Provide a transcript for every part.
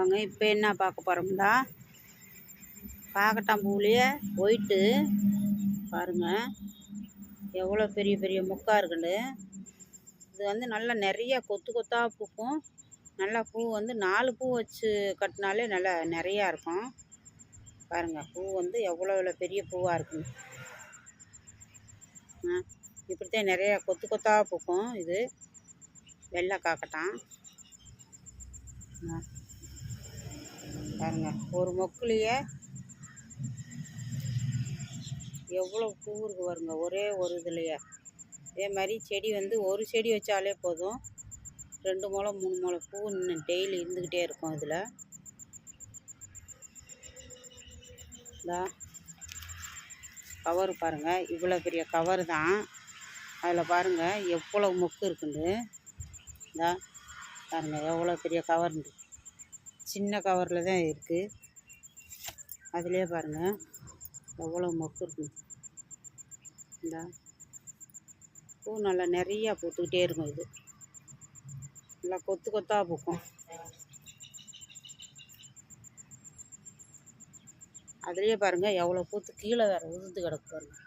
வாங்க இப்போ என்ன பார்க்க போகிறோம்னா காக்கட்டான் பூவிலேயே. ஒயிட்டு பாருங்கள் எவ்வளோ பெரிய பெரிய முக்கா இருக்குன்னு இது வந்து நல்லா நிறைய கொத்து கொத்தாக பூக்கும். நல்லா பூ வந்து நாலு பூ வச்சு கட்டினாலே நல்லா நிறையா இருக்கும். பாருங்கள் பூ வந்து எவ்வளோ எவ்வளோ பெரிய பூவாக இருக்குங்க ஆ இப்படித்தான் நிறையா கொத்து கொத்தாக பூக்கும் இது. வெள்ளை காக்கட்டான். பாருங்க ஒரு மொக்குலேயே. எவ்வளோ பூ வருங்க ஒரே ஒரு இதுலையே. அதே மாதிரி செடி வந்து ஒரு செடி வச்சாலே போதும். ரெண்டு முளை மூணு முளை பூ இன்னும் டெய்லி இருந்துக்கிட்டே இருக்கும் இதில். இதா. கவர் பாருங்கள் இவ்வளோ பெரிய கவர் தான். அதில் பாருங்கள் எவ்வளோ மொக்கு இருக்குண்டு இதா. பாருங்கள் எவ்வளோ பெரிய கவர்ண்டு சின்ன கவரில் தான் இருக்குது அதிலே பாருங்கள் எவ்வளோ மொக்கு இருக்குது இந்த. பூ நல்லா நிறையா பூத்துக்கிட்டே இருக்கும் இது. நல்லா கொத்து கொத்தாக பூக்கும். அதுலேயே பாருங்கள் எவ்வளோ பூத்து கீழே வேறு உதிர்ந்து கிடக்கு பாருங்கள்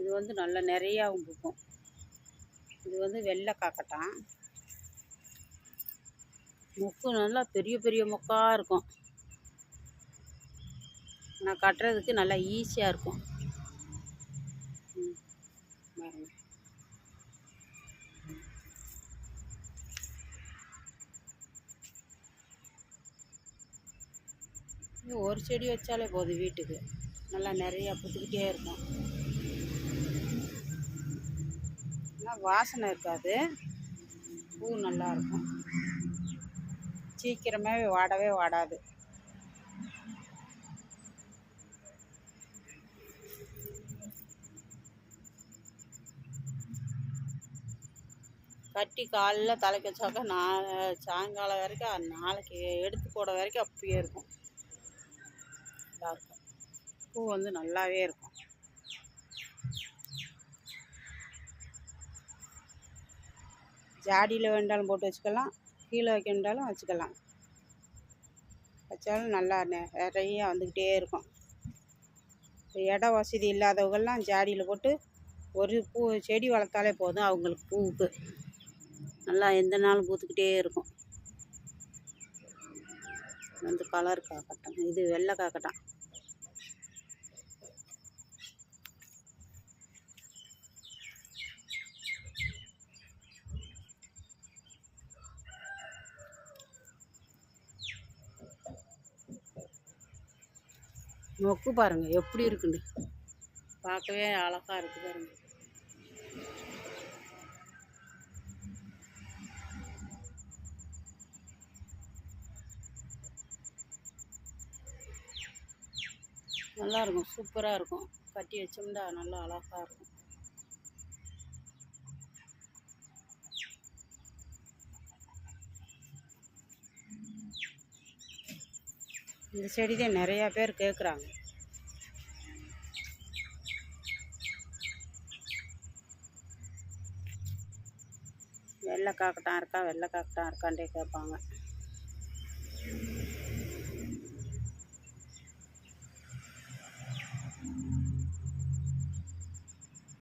இது வந்து நல்லா நிறையாவும் பூக்கும். இது வந்து வெள்ளை காக்கட்டான் மொக்கு நல்லா பெரிய பெரிய மொக்காக இருக்கும். ஆனால் கட்டுறதுக்கு நல்லா ஈஸியாக இருக்கும். ஒரு செடி வச்சாலே போதும் வீட்டுக்கு. நல்லா நிறையா புத்துக்கிட்டே இருக்கும். ஆனால் வாசனை இருக்காது. பூ நல்லாயிருக்கும் சீக்கிரமே வாடவே வாடாது. கட்டி காலில் தலைக்கு வச்சாக்கா நான் சாயங்காலம் வரைக்கும் நாளைக்கு எடுத்து போட வரைக்கும் அப்படியே இருக்கும். நல்லா இருக்கும். பூ வந்து நல்லாவே இருக்கும். ஜாடியில் வேண்டாலும் போட்டு வச்சுக்கலாம். கீழே வைக்க வச்சுக்கலாம். வச்சாலும் நல்லா நெ- நிறைய வந்துக்கிட்டே இருக்கும். இடம் இட வசதி இல்லாதவங்கள்லாம் ஜாடியில் போட்டு ஒரு பூ செடி வளர்த்தாலே போதும் அவங்களுக்கு பூவுக்கு. நல்லா எந்த நாளும் பூத்துக்கிட்டே இருக்கும். வந்து கலர் காக்கட்டம் இது வெள்ளை காக்கட்டான் மொக்கு பாருங்க எப்படி இருக்குன்னு. பார்க்கவே அழகா இருக்கு பாருங்க. நல்லா இருக்கும் சூப்பராக இருக்கும். கட்டி வச்சோம்னா நல்லா அழகாக இருக்கும். இந்த செடி தான் நிறையா பேர் கேட்குறாங்க வெள்ளை காக்கட்டான் இருக்கா வெள்ளை காக்கட்டான் இருக்கான்ட்டே கேட்பாங்க